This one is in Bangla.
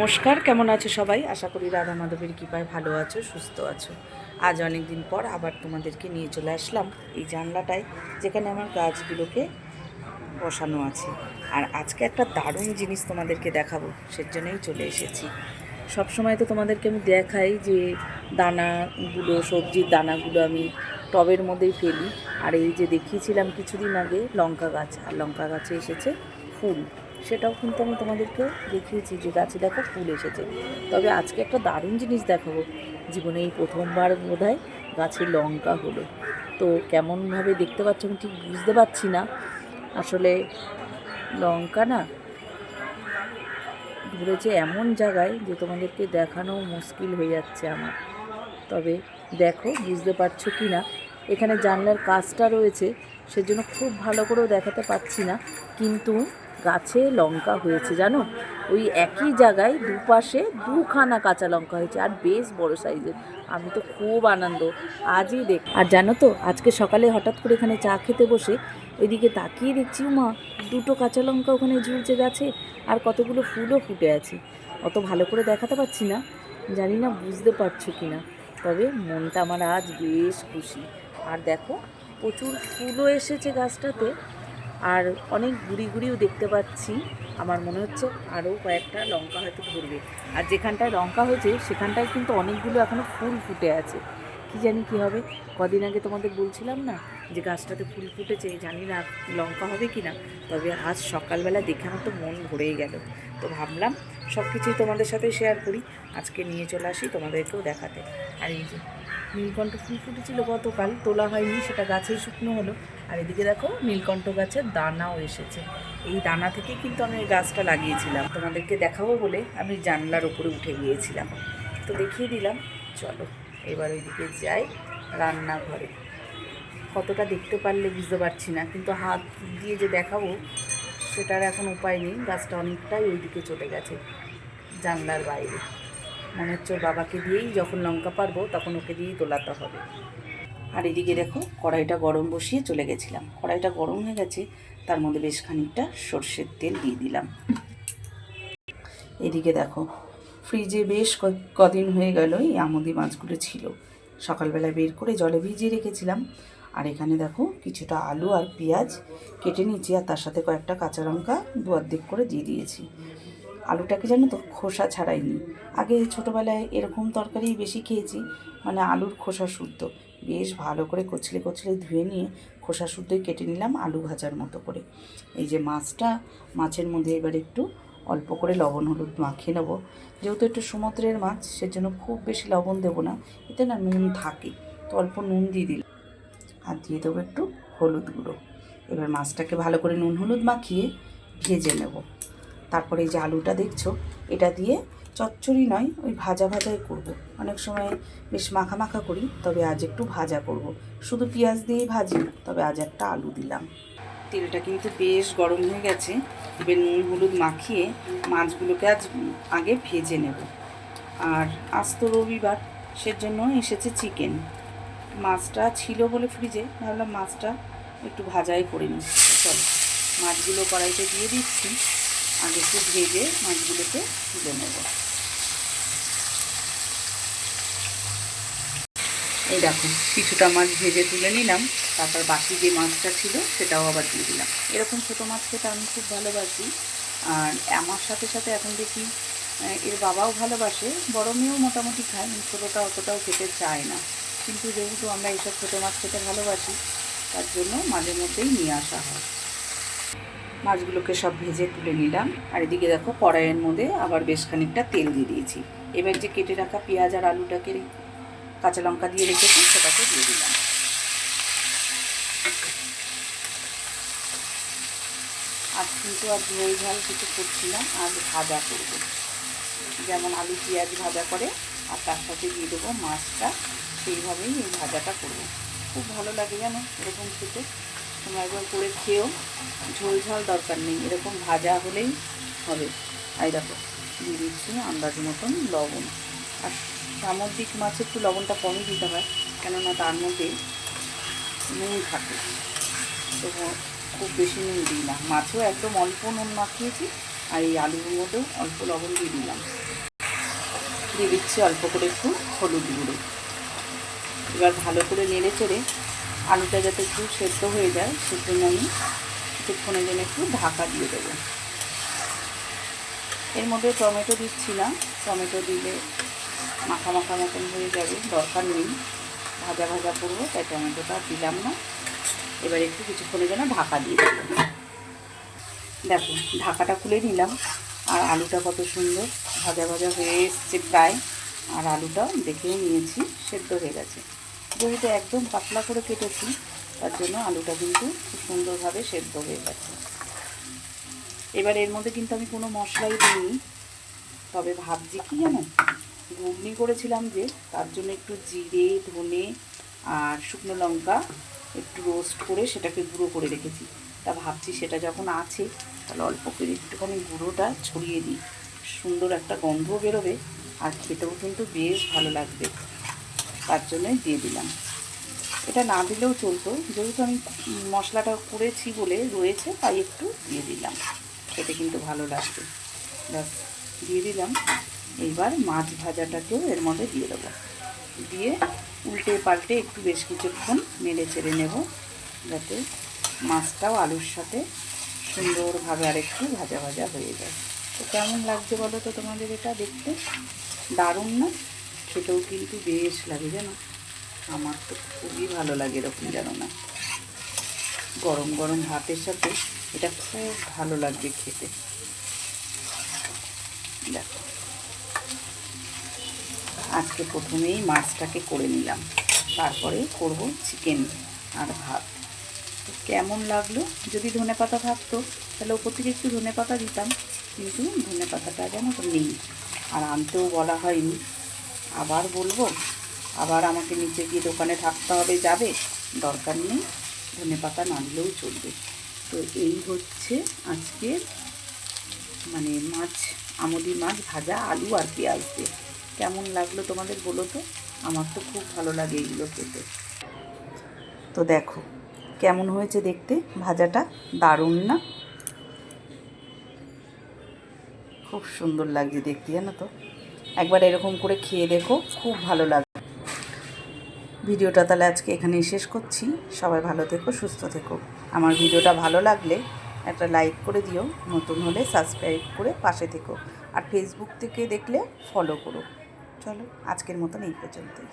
নমস্কার, কেমন আছো সবাই? আশা করি রাধা মাধবের কৃপায় ভালো আছো, সুস্থ আছো। আজ অনেক দিন পর আবার তোমাদেরকে নিয়ে চলে আসলাম এই জানলাটায়, যেখানে আমার গাছগুলোকে বসানো আছে। আর আজকে একটা দারুণ জিনিস তোমাদেরকে দেখাবো, সেজন্যই চলে এসেছি। সব সময় তো তোমাদেরকে আমি দেখাই যে দানাগুলো, সবজির দানাগুলো আমি টবের মধ্যেই ফেলি। আর এই যে দেখিয়েছিলাম কিছুদিন আগে লঙ্কা গাছ, আর লঙ্কা গাছে এসেছে ফুল। সেটাও কিন্তু আমি তোমাদেরকে দেখিয়েছি যে গাছে দেখো ফুল এসেছে। তবে আজকে একটা দারুণ জিনিস দেখাবো। জীবনে এই প্রথমবার বোধ হয় গাছে লঙ্কা হলো। তো কেমনভাবে দেখতে পাচ্ছ আমি ঠিক বুঝতে পারছি না। আসলে লঙ্কা না ধরেছে এমন জায়গায় যে তোমাদেরকে দেখানো মুশকিল হয়ে যাচ্ছে আমার। তবে দেখো, বুঝতে পারছ কি না? এখানে জানলার কাজটা রয়েছে, সেজন্য খুব ভালো করেও দেখাতে পাচ্ছি না। কিন্তু গাছে লঙ্কা হয়েছে, জানো? ওই একই জায়গায় দুপাশে দুখানা কাঁচা লঙ্কা হয়েছে আর বেশ বড় সাইজের। আমি তো খুব আনন্দ। আজই দেখ আর জানো তো, আজকে সকালে হঠাৎ করে এখানে চা খেতে বসে ওইদিকে তাকিয়ে দেখছি মা দুটো কাঁচা লঙ্কা ওখানে ঝুলছে গাছে আর কতগুলো ফুলও ফুটে আছে। অত ভালো করে দেখাতে পারছি না, জানি না বুঝতে পারছ কি না তবে মনটা আমার আজ বেশ খুশি। আর দেখো, প্রচুর ফুলও এসেছে গাছটাতে। আর অনেক গুড়ি গুড়িও দেখতে পাচ্ছি। আমার মনে হচ্ছে আরও কয়েকটা লঙ্কা হয়তো ধরবে। আর যেখানটায় লঙ্কা হয়েছে, সেখানটায় কিন্তু অনেকগুলো এখনও ফুল ফুটে আছে। কি জানি কি হবে? কদিন আগে তোমাদের বলছিলাম না যে গাছটাতে ফুল ফুটেছে, জানি না লঙ্কা হবে কি না তবে আজ সকালবেলা দেখে আমার তো মন ভরেই গেল। তো ভাবলাম সব কিছুই তোমাদের সাথে শেয়ার করি। আজকে নিয়ে চলে আসি তোমাদেরকেও দেখাতে। আর এই যে নীলকণ্ঠ ফুল ফুটেছিল গতকাল, তোলা হয়নি, সেটা গাছেই শুকনো হলো। আর এদিকে দেখো নীলকণ্ঠ গাছের দানাও এসেছে। এই দানা থেকে কিন্তু আমি ওই গাছটা লাগিয়েছিলাম। তোমাদেরকে দেখাবো বলে আমি জানলার উপরে উঠে গিয়েছিলাম। তো দেখিয়ে দিলাম। চলো, এবার ওইদিকে যাই রান্নাঘরে। কতটা দেখতে পারলে বুঝতে পারছি না, কিন্তু হাত দিয়ে যে দেখাবো, সেটার এখন উপায় নেই। গাছটা অনেকটাই ওইদিকে চলে গেছে, জানলার বাইরে। মনে হচ্ছে বাবাকে দিয়েই যখন লঙ্কা পারব, তখন ওকে দিয়েই তোলাতে হবে। আর এদিকে দেখো, কড়াইটা গরম বসিয়ে চলে গেছিলাম। কড়াইটা গরম হয়ে গেছে, তার মধ্যে বেশ খানিকটা সর্ষের তেল দিয়ে দিলাম। এদিকে দেখো, ফ্রিজে বেশ কদিন হয়ে গেল এই আমুদি মাছগুলো ছিল। সকালবেলা বের করে জলে ভিজিয়ে রেখেছিলাম। আর এখানে দেখো, কিছুটা আলু আর পেঁয়াজ কেটে নিয়েছি, আর তার সাথে কয়েকটা কাঁচা লঙ্কা দু অর্ধেক করে দিয়ে দিয়েছি। আলুটাকে জানো তো খোসা ছাড়াইনি। আগে ছোটোবেলায় এরকম তরকারি বেশি খেয়েছি মানে আলুর খোসা শুদ্ধ। বেশ ভালো করে কচলে কচলে ধুয়ে নিয়ে খোসা শুদ্ধই কেটে নিলাম আলু ভাজার মতো করে। এই যে মাছটা, মাছের মধ্যে এবার একটু অল্প করে লবণ, হলুদ মাখিয়ে নেব। যেহেতু একটু সমুদ্রের মাছ, সেজন্য খুব বেশি লবণ দেবো না। এতে না নুন থাকে, তো অল্প নুন দিয়ে দিলাম। আর দিয়ে দেবো একটু হলুদ গুঁড়ো। এবার মাছটাকে ভালো করে নুন, হলুদ মাখিয়ে ভেজে নেব। তারপরে এই যে আলুটা দেখছ, এটা দিয়ে চচ্চড়ি নয়, ওই ভাজা ভাজাই করব। অনেক সময় বেশ মাখা মাখা করি, তবে আজ একটু ভাজা করব। শুধু পেঁয়াজ দিয়েই ভাজি তবে আজ একটা আলু দিলাম। তেলটা কিন্তু বেশ গরম হয়ে গেছে, এবার নুন হলুদ মাখিয়ে মাছগুলোকে আজ আগে ভেজে নেব। আর আজ তো রবিবার, সেজন্য এসেছে চিকেন। মাছটা ছিল বলে ফ্রিজে, ভাবলাম মাছটা একটু ভাজাই করে নিই। চল, মাছগুলো কড়াইতে দিয়ে দিচ্ছি। আগে একটু ভেজে মাছগুলোকে তুলে নেব। এই দেখো, কিছুটা মাছ ভেজে তুলে নিলাম, তারপর বাকি যে মাছটা ছিল সেটাও আবার দিয়ে দিলাম। এরকম ছোটো মাছ খেতে আমি খুব ভালোবাসি। আর আমার সাথে সাথে এখন দেখি এর বাবাও ভালোবাসে, বড় মেয়েও মোটামুটি খায় ছোটোটা অতটাও খেতে চায় না। কিন্তু যেহেতু আমরা এইসব ছোটো মাছ খেতে ভালোবাসি, তার জন্য মাঝে মধ্যেই নিয়ে আসা হয়। মাছগুলোকে সব ভেজে তুলে নিলাম। আর এদিকে দেখো কড়াইয়ের মধ্যে আবার বেশ খানিকটা তেল দিয়ে দিয়েছি। এবার যে কেটে রাখা পেঁয়াজ আর আলুটাকে কাঁচা লঙ্কা দিয়ে রেখেছি, সেটাকে দিয়ে দিলাম। আর কিন্তু আর ঝোল ঝাল কিছু করছি না, আর ভাজা করব। যেমন আলু পেঁয়াজ ভাজা করে, আর তার সাথে দিয়ে দেবো মাছটা। সেইভাবেই এই ভাজাটা করব। খুব ভালো লাগে জানো, এরকম খেতে। তোমরা একবার করে খেয়েও ঝোল ঝাল দরকার নেই। এরকম ভাজা হলেই হবে। আই দেখো, দিয়ে দিচ্ছি আন্দাজ মতন লবণ। আর সামুদ্রিক মাছে একটু লবণটা কমই দিতে হয়, কেননা তার মধ্যে নুন থাকে। তো খুব বেশি নুন দিই না। মাছেও একদম অল্প নুন মাখিয়েছি, আর এই আলুর মধ্যেও অল্প লবণ দিয়ে দিলাম। দিয়ে দিচ্ছি অল্প করে একটু হলুদ গুঁড়ো। এবার ভালো করে নেড়ে চেড়ে আলুটা যাতে একটু সেদ্ধ হয়ে যায়, সেজন্য আমি কিছুক্ষণের জন্য একটু ঢাকা দিয়ে দেবো। এর মধ্যে টমেটো দিচ্ছি না, টমেটো দিলে মাখা মাখা মতন হয়ে যাবে, দরকার নেই। ভাজা ভাজা করব, তাই টমেটোটা দিলাম না। এবার একটু কিছুক্ষণের জন্য ঢাকা দিয়ে দেবো। দেখো, ঢাকাটা খুলে নিলাম। আর আলুটা কত সুন্দর, ভাজা ভাজা হয়ে এসছে প্রায়। আর আলুটাও দেখেও নিয়েছি, সেদ্ধ হয়ে গেছে। যেহেতু একদম পাতলা করে কেটেছি, তার জন্য আলুটা কিন্তু খুব সুন্দরভাবে সেদ্ধ হয়ে গেছে। এবার এর মধ্যে কিন্তু আমি কোনো মশলাই দিইনি, তবে ভাবছি কি জানো? ঘুগনি করেছিলাম যে, তার জন্য একটু জিরে, ধনে আর শুকনো লঙ্কা একটু রোস্ট করে সেটাকে গুঁড়ো করে রেখেছি। তা ভাবছি সেটা যখন আছে, তাহলে অল্প করে একটুখানি গুঁড়োটা ছড়িয়ে দিই। সুন্দর একটা গন্ধ বেরোবে, আর খেতেও কিন্তু বেশ ভালো লাগবে। তার জন্যই দিয়ে দিলাম। এটা না দিলেও চলতো, যেহেতু আমি মশলাটা করেছি বলে রয়েছে, তাই একটু দিয়ে দিলাম। খেতে কিন্তু ভালো লাগবে ব্যাস, দিয়ে দিলাম। এইবার মাছ ভাজাটাকেও এর মধ্যে দিয়ে দেবো। দিয়ে উল্টে পাল্টে একটু বেশ কিছুক্ষণ নেড়ে চেড়ে নেব, যাতে মাছটাও আলুর সাথে সুন্দরভাবে আর একটু ভাজা ভাজা হয়ে যায়। তো কেমন লাগছে বলো তো তোমাদের এটা দেখতে? দারুণ না? খেতেও কিন্তু বেশ লাগে জানো। আমার তো খুবই ভালো লাগে এরকম জানো না। গরম গরম ভাতের সাথে এটা খুব ভালো লাগবে খেতে। দেখো। আজকে প্রথমেই মাছটাকে করে নিলাম। তারপরে করব চিকেন আর ভাত। কেমন লাগল? যদি ধনে পাতা থাকতো, তাহলে ওপর থেকে একটু ধনে পাতা দিতাম। কিন্তু ধনে পাতাটা যেন নেই। আর আনতেও বলা হয়নি। আবার বলব, আবার আমাকে নিচে গিয়ে দোকানে থাকতে হবে, যাবে? দরকার নেই, ধনে পাতা না চলবে। তো এই হচ্ছে আজকে মানে মাছ, আমদি মাছ ভাজা আলু আর পেঁয়াজ দিয়ে। কেমন লাগল তোমাদের বলো তো? আমার তো খুব ভালো লাগে এইগুলো খেতে। তো দেখো, কেমন হয়েছে দেখতে? ভাজাটা দারুণ না? খুব সুন্দর লাগছে দেখতে, জানো তো? একবার এরকম করে খেয়ে দেখো, খুব ভালো লাগবে। ভিডিওটা তাহলে আজকে এখানেই শেষ করছি। সবাই ভালো থেকো, সুস্থ থেকো। আমার ভিডিওটা ভালো লাগলে একটা লাইক করে দিও, নতুন হলে সাবস্ক্রাইব করে পাশে থেকো। আর ফেসবুক থেকে দেখলে ফলো করো। চলো, আজকের মতন এই পর্যন্তই।